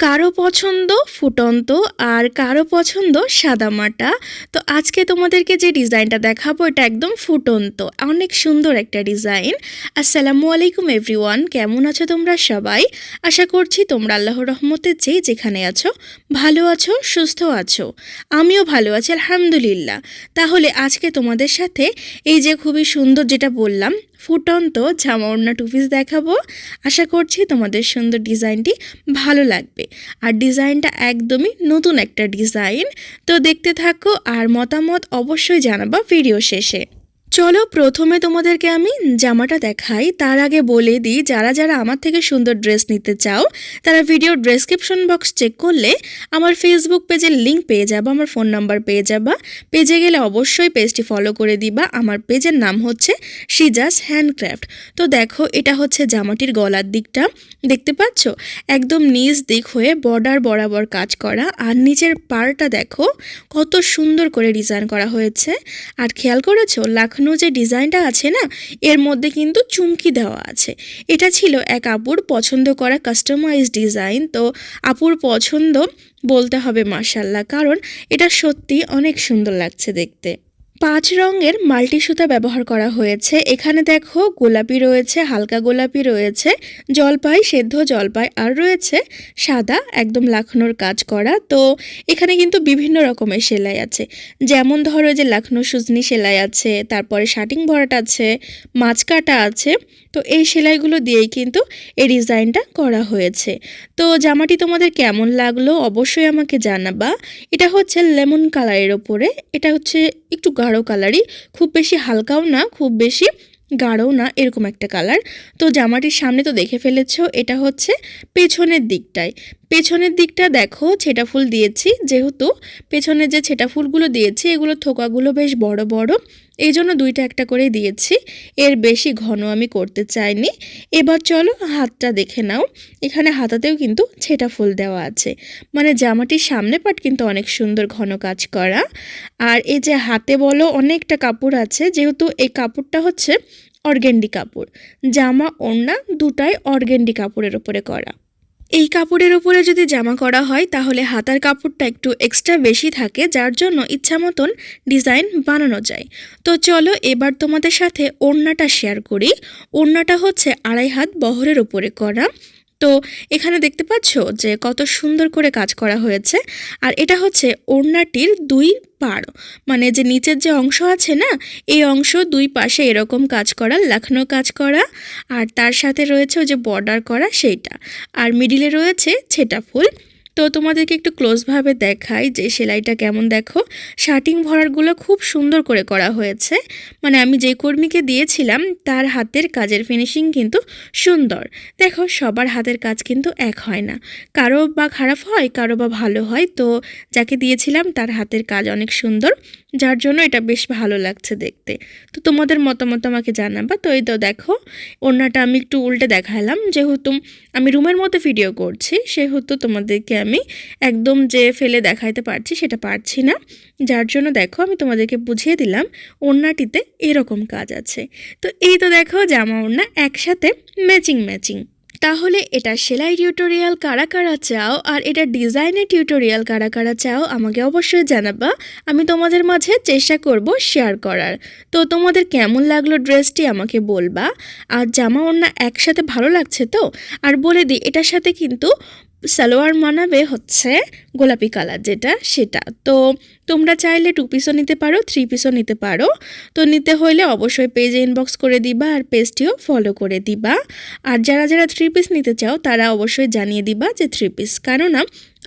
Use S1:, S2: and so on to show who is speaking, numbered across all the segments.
S1: কারও পছন্দ ফুটন্ত আর কারও পছন্দ সাদামাটা। তো আজকে তোমাদেরকে যে ডিজাইনটা দেখাবো, এটা একদম ফুটন্ত, অনেক সুন্দর একটা ডিজাইন। আসসালামু আলাইকুম এভরিওয়ান, কেমন আছো তোমরা সবাই? আশা করছি তোমরা আল্লাহর রহমতে যে যেখানে আছো, ভালো আছো, সুস্থ আছো। আমিও ভালো আছি, আলহামদুলিল্লাহ। তাহলে আজকে তোমাদের সাথে এই যে খুবই সুন্দর যেটা বললাম ফুটন্ত জামা ওড়না টু পিস দেখাবো। আশা করছি তোমাদের সুন্দর ডিজাইনটি ভালো লাগবে। আর ডিজাইনটা একদমই নতুন একটা ডিজাইন। তো দেখতে থাকো আর মতামত অবশ্যই জানাবা ভিডিও শেষে। চলো প্রথমে তোমাদেরকে আমি জামাটা দেখাই। তার আগে বলে দিই, যারা যারা আমার থেকে সুন্দর ড্রেস নিতে চাও, তারা ভিডিও ডেসক্রিপশন বক্স চেক করলে আমার ফেসবুক পেজের লিঙ্ক পেয়ে যাবা, আমার ফোন নাম্বার পেয়ে যাবা। পেজে গেলে অবশ্যই পেজটি ফলো করে দিবা। আমার পেজের নাম হচ্ছে সিজাস হ্যান্ডক্রাফট তো দেখো, এটা হচ্ছে জামাটির গলার দিকটা। দেখতে পাচ্ছ? একদম নিচ দিক হয়ে বর্ডার বরাবর কাজ করা। আর নিচের পাড়টা দেখো, কত সুন্দর করে ডিজাইন করা হয়েছে। আর খেয়াল করেছ? লাখনৌ যে ডিজাইনটা আছে না, এর মধ্যে কিন্তু চুমকি দেওয়া আছে। এটা ছিল এক আপুর পছন্দ করা কাস্টমাইজ ডিজাইন তো আপুর পছন্দ বলতে হবে মার্শাল্লাহ কারণ এটা সত্যি অনেক সুন্দর লাগছে দেখতে। পাঁচ রঙের মাল্টি সুতা ব্যবহার করা হয়েছে। এখানে দেখো গোলাপি রয়েছে, হালকা গোলাপি রয়েছে, জলপাই, সেদ্ধ জলপাই, আর রয়েছে সাদা, একদম লাখনোর কাজ করা। তো এখানে কিন্তু বিভিন্ন রকমের সেলাই আছে। যেমন ধরো যে লাখনো সুজনি সেলাই আছে, তারপরে শাটিং ভরাট আছে, মাছ কাটা আছে। তো এই সেলাইগুলো দিয়েই কিন্তু এই ডিজাইনটা করা হয়েছে। তো জামাটি তোমাদের কেমন লাগল অবশ্যই আমাকে জানাবা। এটা হচ্ছে লেমন কালারের ওপরে, এটা হচ্ছে একটু গাঢ় কালারই খুব বেশি হালকাও না খুব বেশি গাঢ়ও না, এরকম একটা কালার তো জামাটির সামনে তো দেখে ফেলেছ, এটা হচ্ছে পেছনের দিকটায়। পেছনের দিকটা দেখো, ছেটা ফুল দিয়েছি, যেহেতু পেছনের যে ছেটা ফুলগুলো দিয়েছি, এগুলো থোকাগুলো বেশ বড় বড়। এই জন্য দুইটা একটা করে দিয়েছি। এর বেশি ঘন আমি করতে চাইনি। এবার চলো হাতটা দেখে নাও। এখানে হাতাতেও কিন্তু ছেটা ফুল দেওয়া আছে। মানে জামাটির সামনে পাট কিন্তু অনেক সুন্দর ঘন কাজ করা। আর এই যে হাতে বলো অনেকটা কাপড় আছে, যেহেতু এই কাপড়টা হচ্ছে অর্গেন্ডি কাপড় জামা, ওড়না দুটাই অর্গেন্ডি কাপড়ের উপরে করা। এই কাপড়ের উপরে যদি জামা করা হয়, তাহলে হাতার কাপড়টা একটু এক্সট্রা বেশি থাকে, যার জন্য ইচ্ছা মতন ডিজাইন বানানো যায়। তো চলো এবার তোমাদের সাথে ওড়নাটা শেয়ার করি। ওড়নাটা হচ্ছে আড়াই হাত বহরের উপরে করা। তো এখানে দেখতে পাচ্ছ যে কত সুন্দর করে কাজ করা হয়েছে। আর এটা হচ্ছে ওড়নাটির দুই পাড়। মানে যে নিচের যে অংশ আছে না, এই অংশ দুই পাশে এরকম কাজ করা, লাখনো কাজ করা। আর তার সাথে রয়েছে যে বর্ডার করা, সেইটা। আর মিডিলে রয়েছে ছেটা ফুল। তো তোমাদেরকে একটু ক্লোজভাবে দেখাই যে সেলাইটা কেমন দেখো। শার্টিং ভরারগুলো খুব সুন্দর করে করা হয়েছে। মানে আমি যে কর্মীকে দিয়েছিলাম, তার হাতের কাজের ফিনিশিং কিন্তু সুন্দর। দেখো, সবার হাতের কাজ কিন্তু এক হয় না। কারও বা খারাপ হয়, কারও বা ভালো হয়। তো যাকে দিয়েছিলাম, তার হাতের কাজ অনেক সুন্দর। যার জন্য এটা বেশ ভালো লাগছে দেখতে। তো তোমাদের মতামত আমাকে জানাবা। তো এই তো দেখো, ওড়নাটা আমি একটু উল্টে দেখালাম। যেহেতু আমি রুমের মধ্যে ভিডিও করছি, সেহেতু তোমাদেরকে আমি একদম যে ফেলে দেখাইতে পারছি সেটা পারছি না। যার জন্য দেখো আমি তোমাদেরকে বুঝিয়ে দিলাম ওড়নাটিতে এরকম কাজ আছে। তো এই তো দেখো জামা ওড়না একসাথে ম্যাচিং ম্যাচিং তাহলে এটা সেলাই টিউটোরিয়াল কারা কারা চাও আর এটা ডিজাইনের টিউটোরিয়াল কারা কারা চাও আমাকে অবশ্যই জানাবা। আমি তোমাদের মাঝে চেষ্টা করব শেয়ার করার। তো তোমাদের কেমন লাগল ড্রেসটি আমাকে বলবা। আর জামা ওড়না একসাথে ভালো লাগছে তো? আর বলে দিই, এটার সাথে কিন্তু সালোয়ার মানাবে হচ্ছে গোলাপি কালার, যেটা সেটা। তো তোমরা চাইলে টু পিসও নিতে পারো থ্রি পিসও নিতে পারো। তো নিতে হলে অবশ্যই পেজে ইনবক্স করে দিবা আর পেজটিও ফলো করে দিবা। আর যারা যারা থ্রি পিস নিতে চাও, তারা অবশ্যই জানিয়ে দিবা যে থ্রি পিস কেননা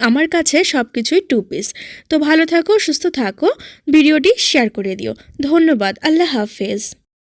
S1: আমার কাছে সব কিছুই টু পিস তো ভালো থাকো, সুস্থ থাকো, ভিডিওটি শেয়ার করে দিও। ধন্যবাদ, আল্লাহ হাফেজ।